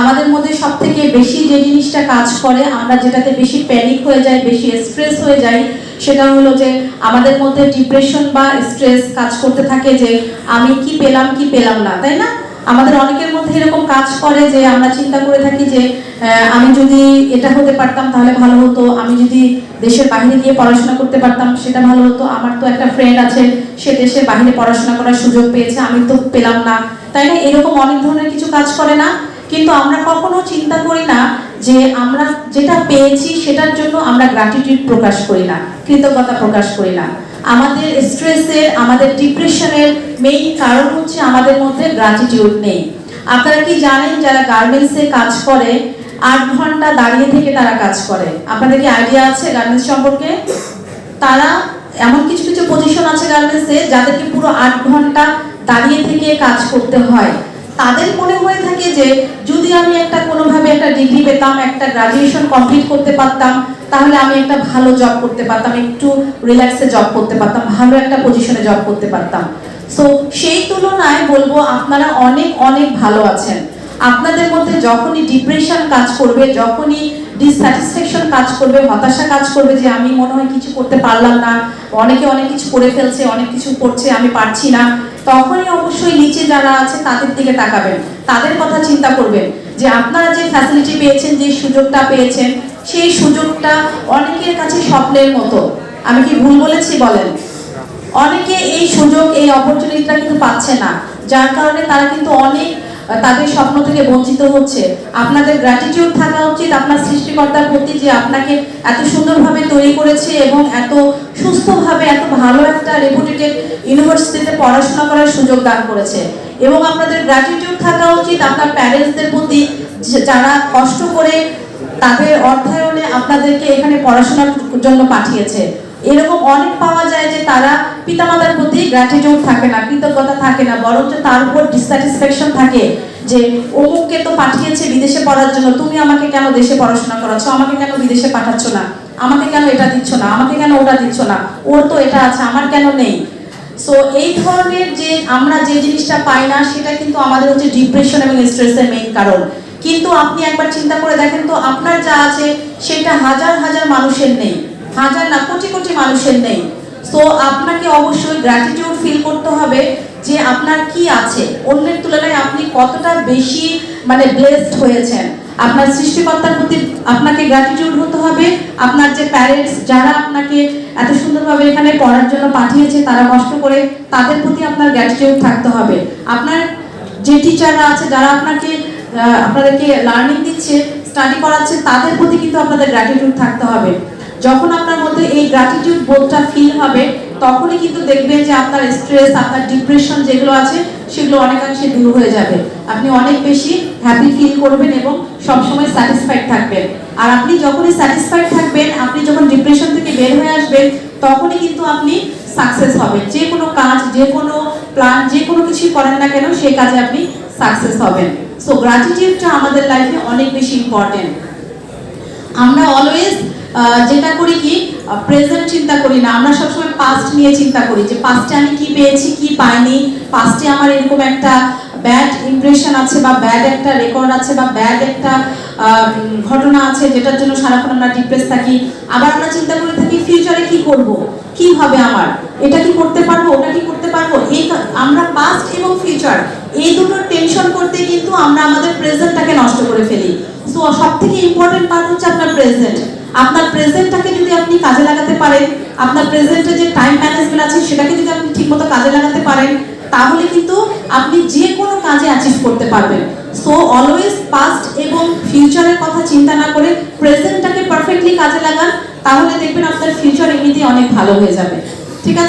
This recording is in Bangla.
আমাদের মধ্যে সব থেকে বেশি যে জিনিসটা কাজ করে, আমরা যেটাতে বেশি প্যানিক হয়ে যাই, বেশি স্ট্রেস হয়ে যাই, সেটা হলো যে আমাদের মধ্যে ডিপ্রেশন বা স্ট্রেস কাজ করতে থাকে যে আমি কি পেলাম কি পেলাম না, তাই না? আমাদের অনেকের মধ্যে এরকম কাজ করে যে আমরা চিন্তা করে থাকি যে আমি যদি এটা হতে পারতাম তাহলে ভালো হতো, আমি যদি দেশের বাইরে গিয়ে পড়াশোনা করতে পারতাম সেটা ভালো হতো, আমার তো একটা ফ্রেন্ড আছে, সে দেশের বাইরে পড়াশোনা করার সুযোগ পেয়েছে, আমি তো পেলাম না। তাই না? এরকম অনেক ধরনের কিছু কাজ করে না। কিন্তু আমরা কখনো চিন্তা করি না যে আমরা যেটা পেয়েছি সেটার জন্য আমরা গ্র্যাটিটিউড প্রকাশ করি না, কৃতজ্ঞতা প্রকাশ করি না। আমাদের স্ট্রেসের আমাদের ডিপ্রেশনের মেইন কারণ হচ্ছে আমাদের মধ্যে গ্র্যাটিটিউড নেই। আপনারা কি জানেন যারা গার্মেন্টসে কাজ করে, আট ঘণ্টা দাঁড়িয়ে থেকে তারা কাজ করে? আপনাদের কি আইডিয়া আছে গার্মেন্টস সম্পর্কে? তারা এমন কিছু কিছু পজিশন আছে গার্মেন্টসে যাদেরকে পুরো আট ঘণ্টা দাঁড়িয়ে থেকে কাজ করতে হয়। তাদের মনে হয়ে থাকে যে, যদি আমি একটা কোনোভাবে একটা ডিগ্রি পেতাম, একটা গ্রাজুয়েশন কমপ্লিট করতে পারতাম, তাহলে আমি একটা ভালো জব করতে পারতাম, একটু রিল্যাক্সে জব করতে পারতাম, ভালো একটা পজিশনে জব করতে পারতাম। সো সেই তুলনায় বলব, আপনারা অনেক অনেক ভালো আছেন। আপনাদের মধ্যে যখনই ডিপ্রেশন কাজ করবে, যখনই ডিসস্যাটিসফ্যাকশন কাজ করবে, হতাশা কাজ করবে যে, আমি মনে হয় কিছু করতে পারলাম না, অনেকে অনেক কিছু করে ফেলছে, অনেক কিছু করছে, আমি পারছি না তখনই অবশ্যই নিচে যারা আছে তাদের দিকে তাকাবেন। তাদের কথা চিন্তা করবেন যে আপনারা যে ফ্যাসিলিটি পেয়েছেন, যে সুযোগটা পেয়েছেন, সেই সুযোগটা অনেকের কাছে স্বপ্নের মতো। আমি কি ভুল বলেছি বলেন? অনেকে এই সুযোগ, এই অপরচুনিটিটা কিন্তু পাচ্ছে না। যার কারণে তারা কিন্তু অনেক, তাদের স্বপ্ন থেকে বঞ্চিত হচ্ছে। আপনাদের গ্র্যাটিটিউড থাকা উচিত, আপনার সৃষ্টিকর্তার প্রতি যে আপনাকে এত সুন্দরভাবে তৈরি করেছে এবং এত সুস্থভাবে এত ভালো একটা রেপুটেটেড ইউনিভার্সিটিতে পড়াশোনা করার সুযোগ দান করেছে। এবং আপনাদের গ্র্যাটিটিউড থাকা উচিত, আপনার প্যারেন্টসদের প্রতি যারা কষ্ট করে তাদের অর্থায়নে আপনাদেরকে এখানে পড়াশোনার জন্য পাঠিয়েছে। এরকম অনেক পাওয়া যায় যে তারা পিতামাতার প্রতি গ্র্যাটিটিউড থাকে না, কৃতজ্ঞতা থাকে না, বরঞ্চ তার উপর ডিসস্যাটিসফ্যাকশন থাকে যে, অমুককে তো পাঠিয়েছে বিদেশে পড়ার জন্য, তুমি আমাকে কেন দেশে পড়াশোনা করাচ্ছ? আমাকে কেন বিদেশে পাঠাচ্ছ না? আমাকে কেন এটা দিচ্ছ না? আমাকে কেন ওটা দিচ্ছ না? ওর তো এটা আছে, আমার কেন নেই? সো এই ধরনের যে আমরা যে জিনিসটা পাই না, সেটা কিন্তু আমাদের হচ্ছে ডিপ্রেশন এবং স্ট্রেসের মেইন কারণ। কিন্তু আপনি একবার চিন্তা করে দেখেন তো, আপনার যা আছে, সেটা হাজার হাজার মানুষের নেই। হাজার না, কোটি কোটি মানুষের নেই। সো আপনাকে অবশ্যই গ্র্যাটিটিউড ফিল করতে হবে। যে আপনার কি আছে? অন্যের তুলনায় আপনি কতটা বেশি মানে ব্লেসড হয়েছেন? আপনার সৃষ্টিকর্তার প্রতি আপনাকে গ্র্যাটিটিউড হতে হবে। আপনার যে প্যারেন্টস যারা আপনাকে এত সুন্দরভাবে এখানে পড়ার জন্য পাঠিয়েছে, তারা কষ্ট করে তাদের প্রতি আপনার গ্র্যাটিটিউড থাকতে হবে। আপনার যে টিচাররা আছে, যারা আপনাকে আপনাদেরকে লার্নিং দিচ্ছে স্টাডি করাচ্ছে, তাদের প্রতি কিন্তু আপনাদের গ্র্যাটিটিউড থাকতে হবে। যখন আপনার মধ্যে এই গ্র্যাটিটিউড বোধটা ফিল হবে তখনই কিন্তু দেখবেন যে আপনার স্ট্রেস আপনার ডিপ্রেশন যেগুলো আছে, সেগুলো অনেকাংশে দূর হয়ে যাবে। আপনি অনেক বেশি হ্যাপি ফিল করবেন এবং সবসময় স্যাটিসফাইড থাকবেন। আর আপনি যখনই স্যাটিসফাইড থাকবেন, আপনি যখন ডিপ্রেশন থেকে বের হয়ে আসবেন, তখনই কিন্তু আপনি সাকসেস হবেন। যে কোনো কাজ, যে কোনো প্ল্যান যে কোনো কিছুই করেন না কেন, সেই কাজে আপনি সাকসেস হবেন। সো গ্র্যাটিটিউডটা আমাদের লাইফে অনেক বেশি ইম্পর্টেন্ট আমরা অলওয়েজ যেটা করি কি প্রেজেন্ট চিন্তা করি না। আমরা সবসময় পাস্ট নিয়ে চিন্তা করি যে পাস্টে আমি কি পেয়েছি, কি পাইনি? পাস্টে আমার এরকম একটা ব্যাড ইমপ্রেশন আছে বা ব্যাড একটা রেকর্ড আছে বা ব্যাড একটা ঘটনা আছে যেটার জন্য সারাক্ষণ আমরা ডিপ্রেস থাকি। আবার আমরা চিন্তা করে থাকি ফিউচারে কি করব? কি হবে আমার? এটা কি করতে পারব? ওটা কি করতে পারব? এই আমরা পাস্ট এবং ফিউচার এই দুটো টেনশন করতে কিন্তু আমরা আমাদের প্রেজেন্টটাকে নষ্ট করে ফেলি। সো সব থেকে ইম্পর্টেন্ট পার্ট হচ্ছে আপনার প্রেজেন্ট আপনার প্রেজেন্টটাকে যদি আপনি কাজে লাগাতে পারেন, আপনার প্রেজেন্টে যে টাইম ম্যানেজমেন্ট আছে, সেটাকে যদি আপনি ঠিকমতো কাজে লাগাতে পারেন, তাহলে কিন্তু আপনি যে কোনো কাজে অ্যাচিভ করতে পারবেন। সো অলওয়েজ পাস্ট এবং ফিউচারের কথা চিন্তা না করে প্রেজেন্টটাকে পারফেক্টলি কাজে লাগান, তাহলে দেখবেন আপনার ফিউচার এমনিতেই অনেক ভালো হয়ে যাবে। ঠিক আছে?